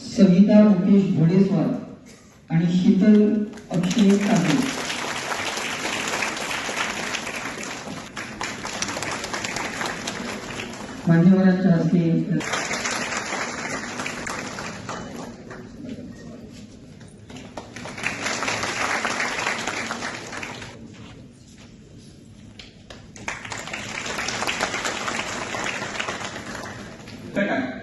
सविता रुपेश घोडेस्वार आणि शीतल अक्षय काटे मान्यवरांच्या हस्ते तर आहे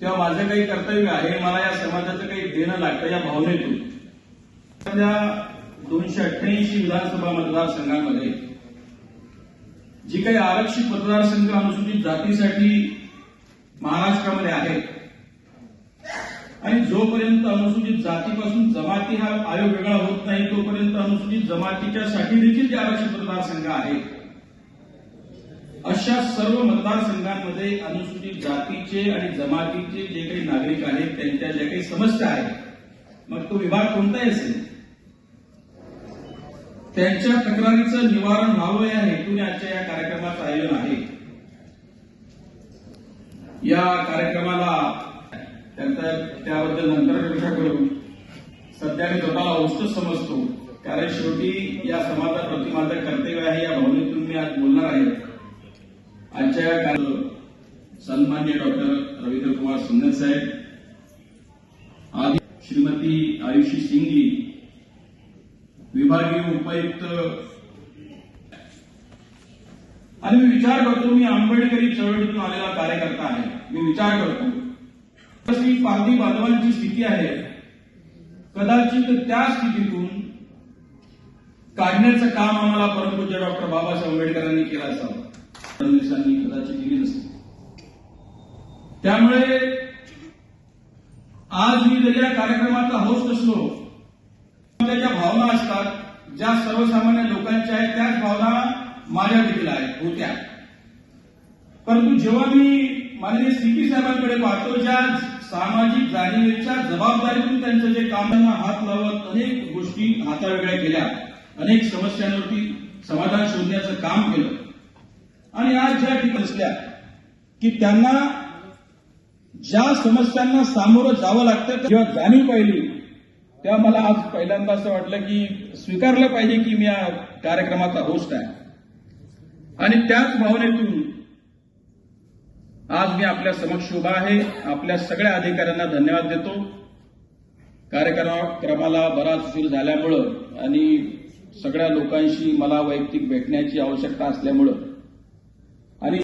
तेव्हा माझं काही कर्तव्य आहे मला या समाजाचं काही देणं लागतं या भावनेतून. सध्या दोनशे अठ्ठ्याऐंशी विधानसभा मतदारसंघामध्ये जी काही आरक्षित मतदारसंघ अनुसूचित जातीसाठी महाराष्ट्रामध्ये आहेत आणि जोपर्यंत अनुसूचित जातीपासून जमाती हा आयोग वेगळा होत नाही तोपर्यंत अनुसूचित जमातीच्या साठी देखील जे आरक्षित मतदारसंघ आहेत. अशा सर्व मतदारसंघांमध्ये अनुसूचित जातीचे आणि जमातीचे जे काही नागरिक आहेत त्यांच्या ज्या काही समस्या आहेत मग तो विभाग कोणताही असेल त्यांच्या तक्रारीचं निवारण व्हावं या हेतूने आजच्या या कार्यक्रमाचं आयोजन आहे. या कार्यक्रमाला त्यांचा त्याबद्दल नंतर चर्चा करू. सध्या मी स्वतःला औषध समजतो कारण शेवटी या समाजाप्रती माझं कर्तव्य आहे या भावनेतून मी आज बोलणार आहे. आजच्या काल सन्मान्य डॉक्टर रवींद्र कुमार सुंदर साहेब आदी श्रीमती आयुषी सिंगली विभागीय उपायुक्त आणि मी विचार करतो मी आंबेडकरी चळवळीतून आलेला कार्यकर्ता आहे. मी विचार करतो कशी पारधी बांधवांची स्थिती आहे. कदाचित त्या स्थितीतून काढण्याचं काम आम्हाला परमपूज्य डॉक्टर बाबासाहेब आंबेडकरांनी केलं असावं. फडणवीसांनी कदाचित दिली नसती त्यामुळे आज मी जरी या कार्यक्रमाचा होस्ट असलो ज्या भावना असतात ज्या सर्वसामान्य लोकांच्या आहेत त्याच भावना माझ्या देखील आहेत होत्या. परंतु जेव्हा मी माननीय सीपी साहेबांकडे पाहतो ज्या सामाजिक जाणीवेच्या जबाबदारीतून त्यांचं जे काम त्यांना हात लावत अनेक गोष्टी हातावेगळ्या केल्या. अनेक समस्यांवरती समाधान शोधण्याचं काम केलं. आणि आज ज्या ठिकाणी असल्या की त्यांना ज्या समस्यांना सामोरं जावं लागतं जेव्हा जाणीव पाहिली तेव्हा मला आज पहिल्यांदा असं वाटलं की स्वीकारलं पाहिजे की मी या कार्यक्रमाचा होस्ट आहे. आणि त्याच भावनेतून आज मी आपल्या समक्ष उभा आहे. आपल्या सगळ्या अधिकाऱ्यांना धन्यवाद देतो. कार्यक्रमाला बराच उशीर झाल्यामुळं आणि सगळ्या लोकांशी मला वैयक्तिक भेटण्याची आवश्यकता असल्यामुळं